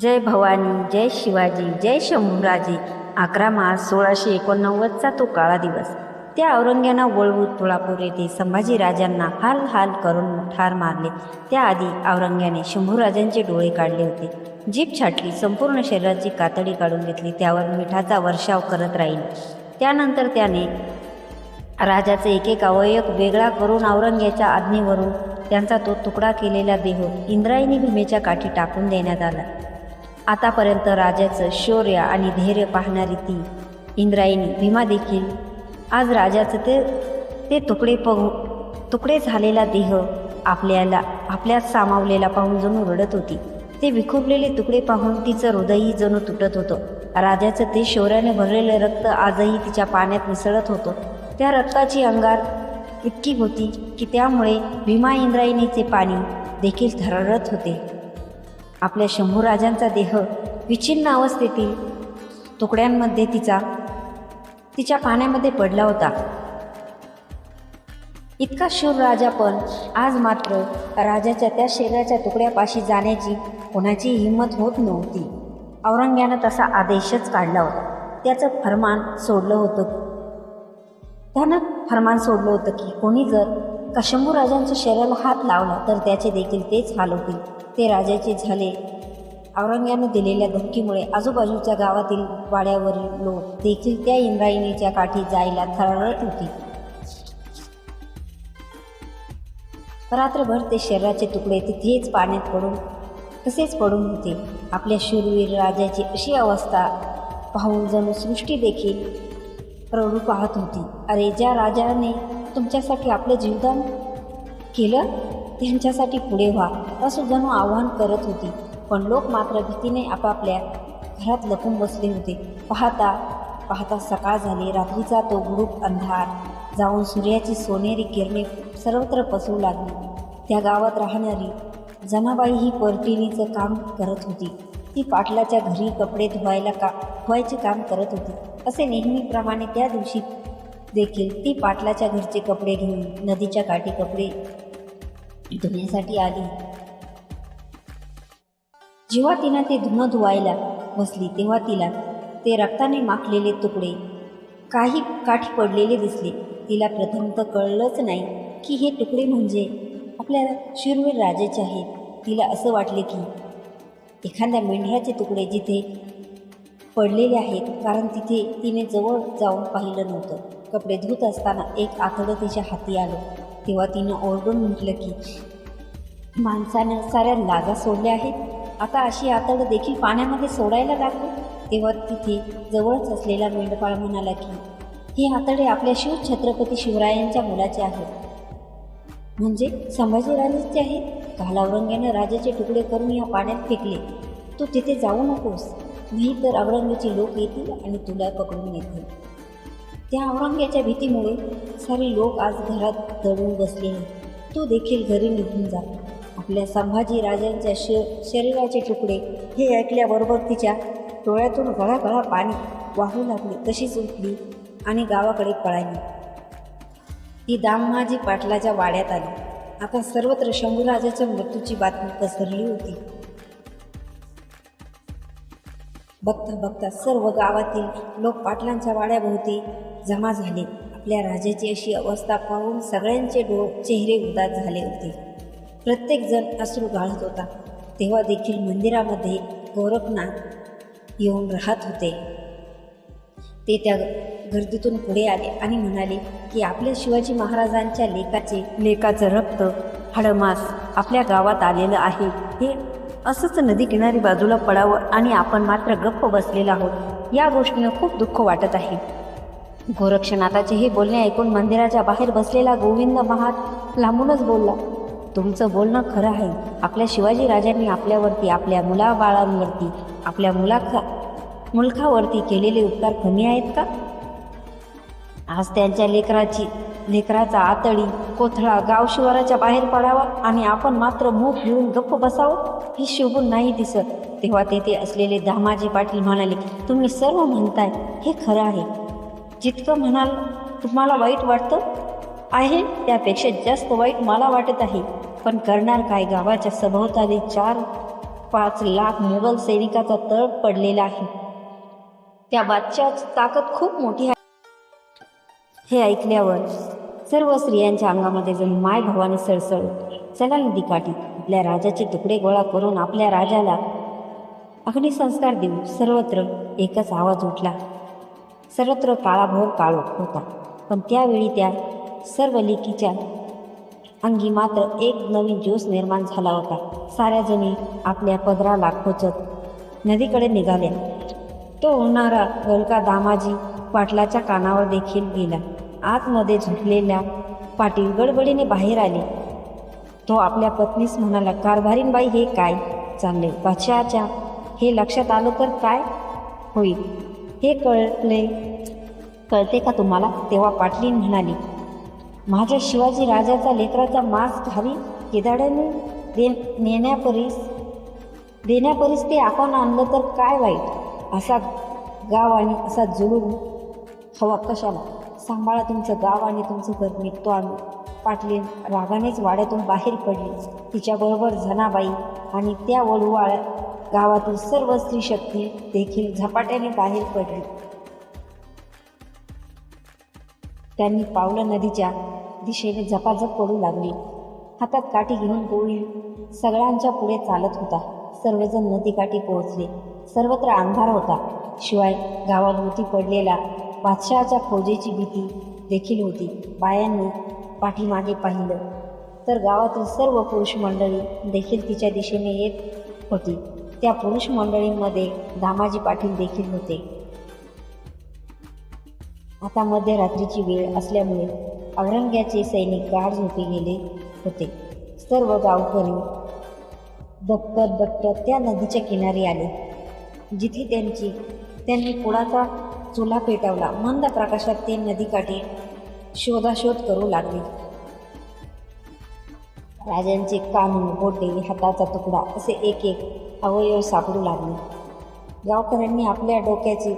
जय भवानी जय शिवाजी जय शंभूराजे. अकरा मार्च सोळाशे एकोणनव्वदचा तो काळा दिवस. त्या औरंग्यानं वळवून तुळापूर येथे संभाजी राजांना हाल हाल करून ठार मारले. त्याआधी औरंग्याने शंभूराजांचे डोळे काढले होते. जीप छाटली संपूर्ण शरीराची कातडी काढून घेतली त्यावर मिठाचा वर्षाव करत राहील. त्यानंतर त्याने राजाचे एकेक अवयव वेगळा करून औरंग्याच्या आज्ञेवरून त्यांचा तो तुकडा केलेला देह इंद्रायणी भीमेच्या काठी टाकून देण्यात आला. आतापर्यंत राजाचं शौर्य आणि धैर्य पाहणारी ती इंद्रायणी भीमा देखील. आज राजाचं ते ते तुकडे पाहू तुकडे झालेला देह आपल्याला आपल्यात सामावलेला पाहून जणू रडत होती. ते विखुरलेले तुकडे पाहून तिचं हृदयही जणू तुटत होतं. राजाचं ते शौर्याने भरलेलं रक्त आजही तिच्या पाण्यात मिसळत होतं. त्या रक्ताची अंगार इतकी होती की त्यामुळे भीमा इंद्रायणीचे पाणी देखील थरळत होते. आपल्या शंभूराजांचा देह विच्छिन्न अवस्थेतील तुकड्यांमध्ये तिचा तिच्या पाण्यामध्ये पडला होता. इतका शूर राजा पण आज मात्र राजाच्या त्या शरीराच्या तुकड्यापाशी जाण्याची कोणाची हिंमत होत नव्हती. औरंग्यानं तसा आदेशच काढला होता. त्याचं फरमान सोडलं होतं. त्यानं फरमान सोडलं होतं की कोणी जर का शंभूराजांच्या शरीराला हात लावला तर त्याचे देखील तेच हाल होतील. ते राजाचे झाले. औरंग्यानं दिलेल्या धमकीमुळे आजूबाजूच्या गावातील वाड्यावरील लोक देखील त्या इंद्रायणीच्या काठी जायला थरळत होती. रात्रभर ते शरीराचे तुकडे तिथेच पाण्यात पडून तसेच पडून होते. आपल्या शूरवीर राजाची अशी अवस्था पाहून जणू सृष्टी देखील रडू पाहत होती. अरे ज्या राजाने तुमच्यासाठी आपलं जीवदान केलं त्यांच्यासाठी पुढे व्हा असं जणू आव्हान करत होती. पण लोक मात्र भीतीने आपापल्या घरात लपून बसले होते. पाहता पाहता सकाळ झाली. रात्रीचा तो गुडूप अंधार. जाऊन सूर्याची सोनेरी किरणे सर्वत्र पसरू लागली. त्या गावात राहणारी जनाबाई ही परटिणीचं काम करत होती. ती पाटलाच्या घरी कपडे धुवायला का धुवायचे काम करत होती. असे नेहमीप्रमाणे त्या दिवशी देखील ती पाटलाच्या घरचे कपडे घेऊन नदीच्या काठी कपडे धुण्यासाठी आली. जेव्हा तिनं ते धुणं धुवायला बसली तेव्हा तिला ते रक्ताने माखलेले तुकडे काही काठी पडलेले दिसले. तिला प्रथम तर कळलंच नाही की हे तुकडे म्हणजे आपल्या शूरवीर राजाचे आहेत. तिला असं वाटले की एखाद्या मेंढ्याचे तुकडे जिथे पडलेले आहेत कारण तिथे तिने जवळ जाऊन पाहिलं नव्हतं. कपडे धुत असताना एक आतडं तिच्या हाती आलं. तेव्हा तिनं ओरडून म्हटलं की माणसानं साऱ्या लाजा सोडल्या आहेत. आता अशी आतड देखील पाण्यामध्ये सोडायला लागली. तेव्हा तिथे जवळच असलेला मेंढपाळ म्हणाला की हे आतडे आपल्या शिव छत्रपती शिवरायांच्या मुलाचे आहेत. म्हणजे संभाजीराजेचे आहेत? काल औरंग्यानं राजाचे तुकडे करून या पाण्यात फेकले. तू तिथे जाऊ नकोस. नाही तर औरंगाचे लोक येतील आणि तुला पकडून येतील त्या औरंग्याच्या भीतीमुळे सारे लोक आज घरात दडून बसले तो देखील घरी निघून जा आपल्या संभाजी राजांच्या श शरीराचे तुकडे हे ऐकल्याबरोबर तिच्या डोळ्यातून गळागळा पाणी वाहू लागले. तशीच उठली आणि गावाकडे पळाली. ती दाममाजी पाटलाच्या वाड्यात आली. आता सर्वत्र शंभूराजाच्या मृत्यूची बातमी पसरली होती. बघता बघता सर्व गावातील लोक पाटलांच्या वाड्याभोवती जमा झाले. आपल्या राजाची अशी अवस्था पाहून सगळ्यांचे डो चेहरे उदास झाले होते. प्रत्येकजण अश्रू गाळत होता. तेव्हा देखील मंदिरामध्ये गोरखनाथ येऊन राहत होते. ते त्या गर्दीतून पुढे आले आणि म्हणाले की आपल्या शिवाजी महाराजांच्या लेकाचे लेकाचं रक्त हाडमास आपल्या गावात आलेलं आहे. हे असंच नदी किनारी बाजूला पडावं आणि आपण मात्र गप्प बसलेला आहोत. या गोष्टीनं खूप दुःख वाटत आहे. गोरक्षनाथाचे हे बोलणे ऐकून मंदिराच्या बाहेर बसलेला गोविंद महात लांबूनच बोलला तुमचं बोलणं खरं आहे. आपल्या शिवाजी राजांनी आपल्यावरती आपल्या मुलाबाळांवरती आपल्या मुलाखा मुलखावरती केलेले उपकार कमी आहेत का? आज त्यांच्या लेकराची लेकराचा आतडी कोथळा गाव शिवाराच्या बाहेर पडावा आणि आपण मात्र मूग घेऊन गप्प बसावं ही शोभून नाही दिसत. तेव्हा तेथे असलेले दामाजी पाटील म्हणाले तुम्ही सर्व म्हणताय हे खरं आहे. जितकं म्हणाल तुम्हाला वाईट वाटतं? आहे त्यापेक्षा जास्त वाईट मला वाटत आहे. पण करणार काय? गावाच्या सभोवताली चार पाच लाख मुघल सैनिकाचा तळ पडलेला आहे. त्या बादशाची ताकद खूप मोठी आहे. हे ऐकल्यावर सर्व स्त्रियांच्या अंगामध्ये जणू माय भावाने सळसळ चला नदी काठी आपल्या राजाचे तुकडे गोळा करून आपल्या राजाला अग्निसंस्कार देऊ सर्वत्र एकच आवाज उठला. सर्वत्र काळाभोर काळ होता. पण त्यावेळी त्या सर्व लेकीच्या अंगी मात्र एक नवीन जोश निर्माण झाला होता. साऱ्या जणी आपल्या पदराला खोचत नदीकडे निघाल्या. तो होणारा गलका दामाजी पाटलाच्या कानावर देखील गेला. आतमध्ये झुटलेल्या पाटील गडबडीने बाहेर आले. तो आपल्या पत्नीस म्हणाला कारभारीनबाई हे काय चालले बादशहाच्या हे लक्षात आलं तर काय होईल? हे कळले कळते का तुम्हाला? तेव्हा पाटलीन म्हणाली माझ्या शिवाजी राजाचा लेकराचा मांस घावी केदाड्याने दे नेण्यापरीस देण्यापरीस ते आपण आणलं तर काय वाईट? असा गाव आणि असा जुलूम हवा कशाला? सांभाळा तुमचं गाव आणि तुमचं घर. निघतो आम्ही पाटले रागानेच वाड्यातून बाहेर पडली. तिच्याबरोबर जनाबाई आणि त्या वडूवाळ्या गावातील सर्व स्त्री शक्ती देखील झपाट्याने बाहेर पडली. त्यांनी पावलं नदीच्या दिशेने झपाझप पडू लागली. हातात काठी घेऊन गोळी सगळ्यांच्या पुढे चालत होता. सर्वजण नदीकाठी पोहोचले. सर्वत्र अंधार होता. शिवाय गावाभोवती पडलेला बादशहाच्या फौजेची भीती देखील होती. बायांनी पाठीमागे पाहिलं तर गावातील सर्व पुरुष मंडळी देखील तिच्या दिशेने येत होती. त्या पुरुष मंडळींमध्ये दामाजी पाटील देखील होते. आता मध्यरात्रीची वेळ असल्यामुळे औरंग्याचे सैनिक गाढ झोपी गेले होते. सर्व गावकरी दप्तर दप्तर त्या नदीच्या किनारी आले. जिथे त्यांची त्यांनी कुणाचा चुला पेटवला. मंद प्रकाशात ते नदीकाठी शोधाशोध करू लागले. राजांचे कानून बोटे हाताचा तुकडा असे एक एक अवयव सापडू लागले. गावकऱ्यांनी आपल्या डोक्याचे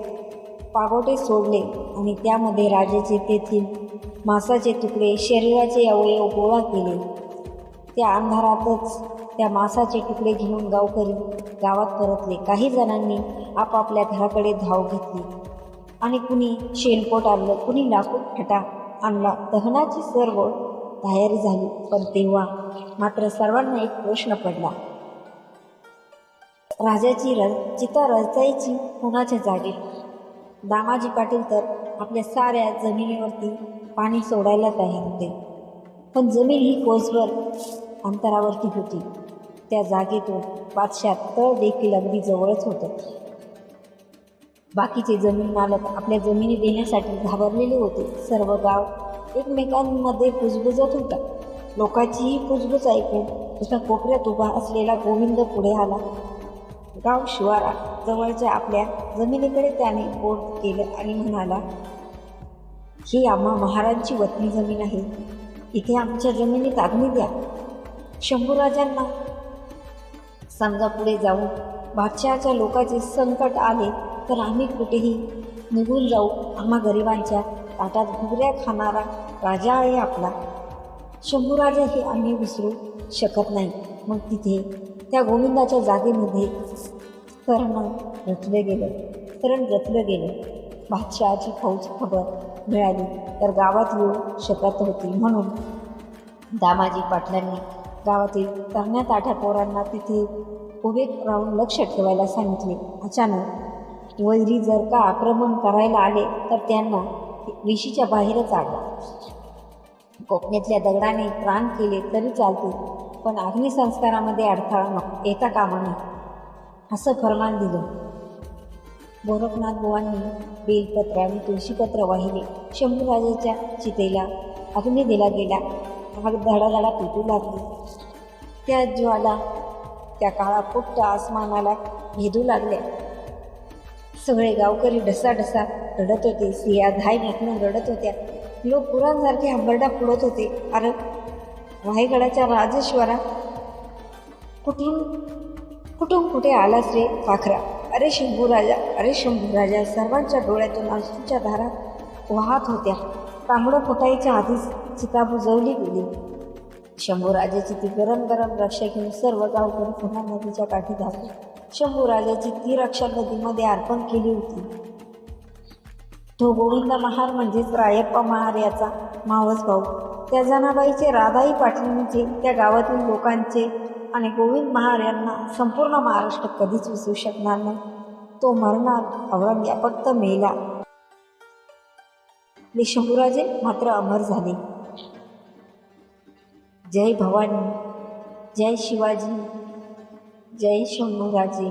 पागोटे सोडले आणि त्यामध्ये राजाचे तेथील मांसाचे तुकडे शरीराचे अवयव गोळा केले. त्या अंधारातच त्या मांसाचे तुकडे घेऊन गावकरी गावात परतले. काही जणांनी आपापल्या घराकडे धाव घेतली. आणि कुणी शेणकोट आणलं कुणी लाकूड फटा आणला. दहनाची सर्व तयारी झाली. पण तेव्हा मात्र सर्वांना एक प्रश्न पडला. राजाची रज चिता रचायची कुणाच्या जागी? दामाजी पाटील तर आपल्या साऱ्या जमिनीवरती पाणी सोडायला तयार होते. पण जमीन ही कोसभर अंतरावरती होती. त्या जागेतून बादशाह तळ देखील अगदी जवळच होतं. बाकीचे जमीन मालक आपल्या जमिनी देण्यासाठी घाबरलेले होते. सर्व गाव एकमेकांमध्ये कुजबुजत होता. लोकांचीही कुजबुज ऐकून एका कोपऱ्यात उभा असलेला गोविंद पुढे आला. गाव शिवारा जवळच्या आपल्या जमिनीकडे त्याने बोट केलं आणि म्हणाला ही आम्हा महाराजांची वतनी जमीन आहे. इथे आमच्या जमिनीत आग्नी द्या. शंभूराजांना समजा पुढे जाऊन बादशहाच्या लोकांचे संकट आले तर आम्ही कुठेही निघून जाऊ. आम्हा गरिबांच्या ताटात घुगऱ्या खाणारा राजा आहे आपला. शंभूराजा हे आम्ही विसरू शकत नाही. मग तिथे त्या गोविंदाच्या जागेमध्ये तरण रचलं गेलं. तरण रचलं गेलं. बादशहाची फौज खबर मिळाली. तर गावात येऊ शकत होती म्हणून दामाजी पाटलांनी गावातील तरण्या ताठ्या पोरांना तिथे उभे राहून लक्ष ठेवायला सांगितले. अचानक वैरी जर का आक्रमण करायला आले तर त्यांना विशीच्या बाहेरच आला कोकणीतल्या दगडाने प्राण केले तरी चालते पण अग्निसंस्कारामध्ये अडथळा नको येता कामा नये असं फरमान दिलं. गोरखनाथ बुवांनी बेलपत्र आणि तुळशीपत्र वाहिले. शंभूराजाच्या चितेला अग्नी दिला गेला. आग धडाधडा पेटू लागली. त्या ज्वाला त्या काळा पुट्ट आसमानाला भेदू लागल्या. सगळे गावकरी ढसा ढसा रडत होते. सिया धाय घातून रडत होत्या. लोक पुरांसारखे हंबरडा फुडत होते. अरे वाहेगडाच्या राजेश्वरा कुठून कुठून कुठे आलास रे पाखरा? अरे शंभू राजा अरे शंभू राजा सर्वांच्या डोळ्यातून अश्रूच्या धारा वाहत होत्या. तांबडं फुटायच्या आधीच चिता बुजवली गेली. शंभूराजाची ती गरम गरम रक्षा घेऊन सर्व गावकरी पुन्हा नदीच्या काठी धावली. शंभूराजाची ती रक्षा नदीमध्ये अर्पण केली होती. तो गोविंद महार म्हणजेच रायप्पा महार याचा मावस भाऊ. त्या जनाबाईचे राधाई पाटलींचे म्हणजे त्या गावातील लोकांचे आणि गोविंद महार यांना संपूर्ण महाराष्ट्र कधीच विसरू शकणार नाही. तो मरणार औरंग्या फक्त मेला. शंभूराजे मात्र अमर झाले. जय भवानी जय शिवाजी. जय शंभूराजे